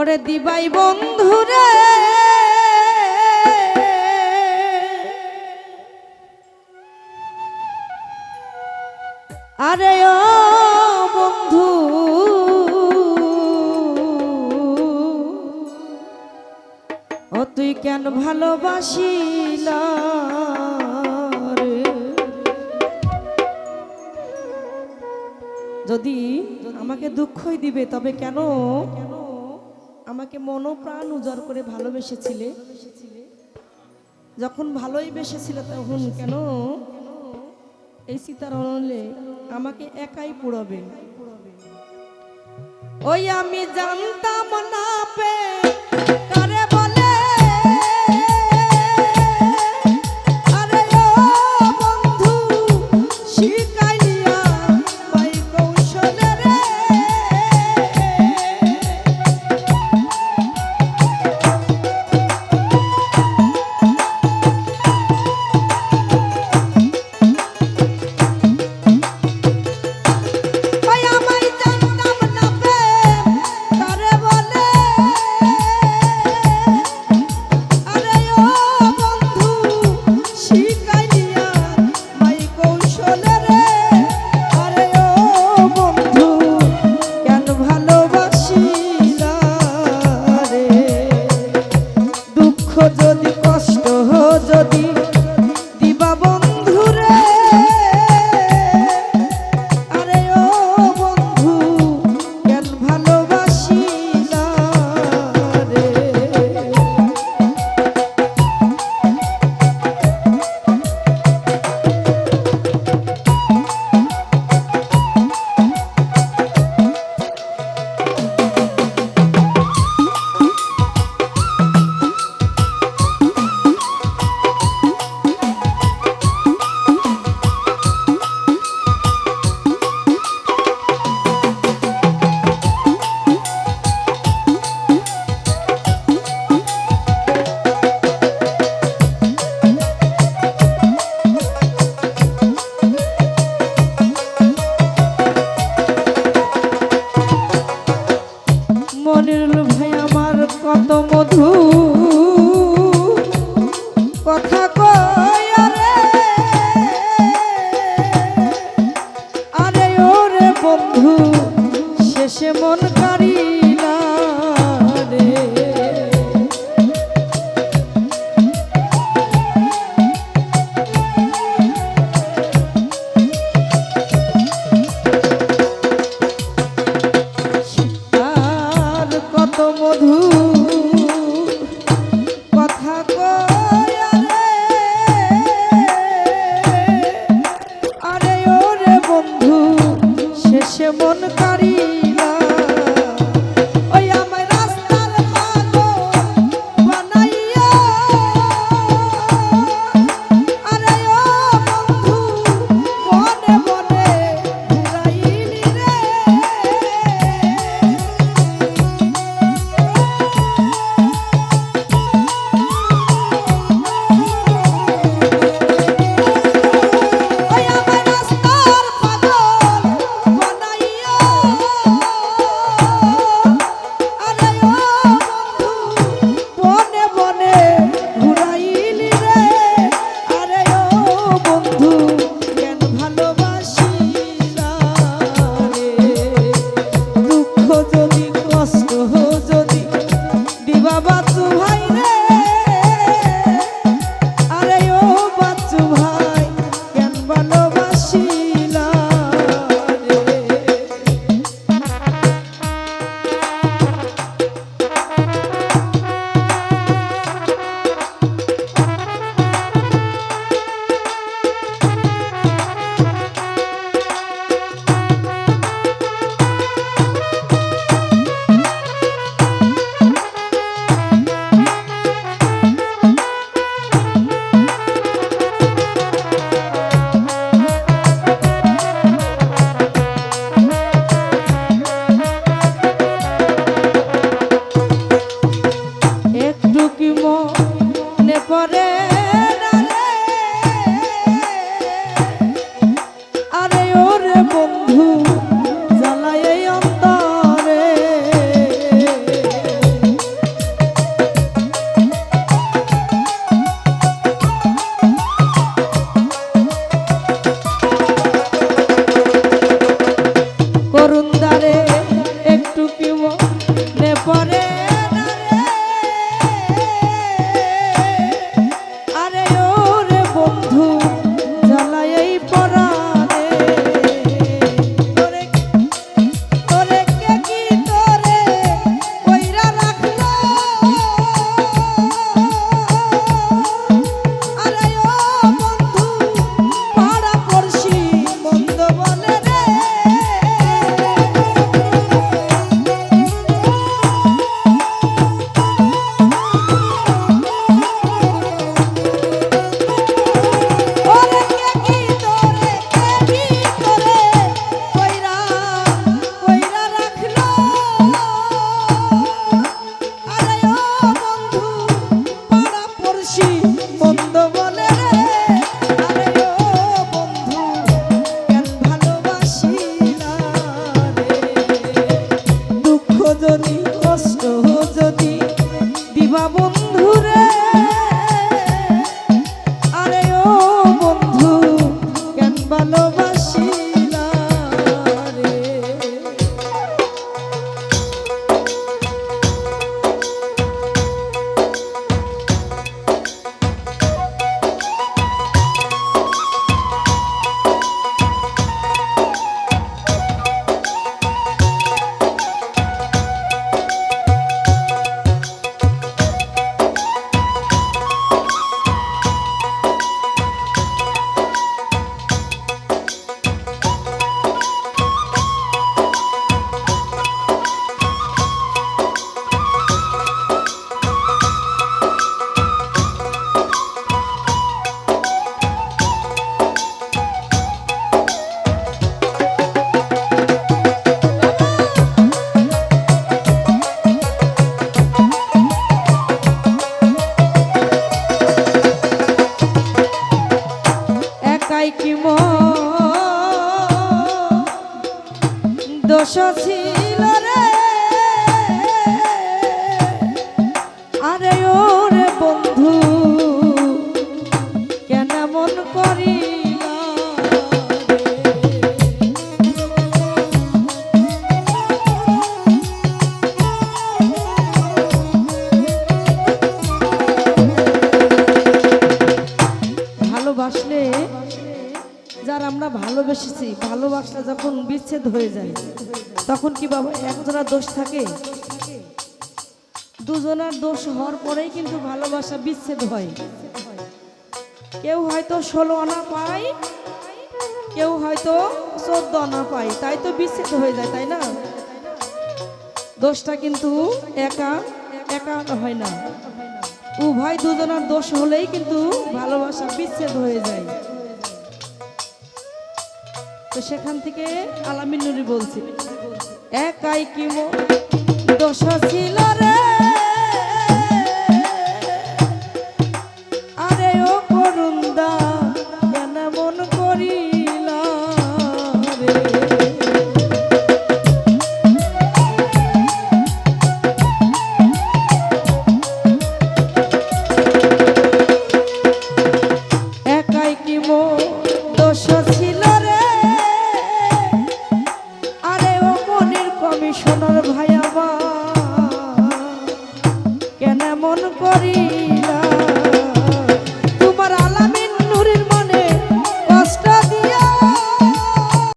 ওরে দিবাই বন্ধুরে আরে ও বন্ধু, ও তুই কেন ভালোবাসিলা? যদি আমাকে দুঃখই দিবে, তবে কেন আমাকে মনো প্রাণ উজাড় করে ভালোবেসেছিলে। যখন ভালোই বেসেছিল তখন কেন? এই সীতার অনলে আমাকে একাই পুড়াবে। ওই আমি জানতাম না পে, কারে শিখাইলিয়া কথা কয় বন্ধু শেষে মন কারিলা আকাশ ছিল রে। আরে ওরে বন্ধু। ভালোবেসেছি ভালোবাসা যখন বিচ্ছেদ হয়ে যায়, তখন কি বাবা একজনের দোষ থাকে? দুজনার দোষ হওয়ার পরেই কিন্তু ভালোবাসা বিচ্ছেদ হয়। কেউ হয়তো ষোলো আনা পায়, কেউ হয়তো চোদ্দ আনা পায়, তাই তো বিচ্ছেদ হয়ে যায়, তাই না? দোষটা কিন্তু একা একা হয় না। উভয় দুজনার দোষ হলেই কিন্তু ভালোবাসা বিচ্ছেদ হয়ে যায়। সেখান থেকে আলামিন নুরি বলছি একাই কি মো- দোষ ছিল রে?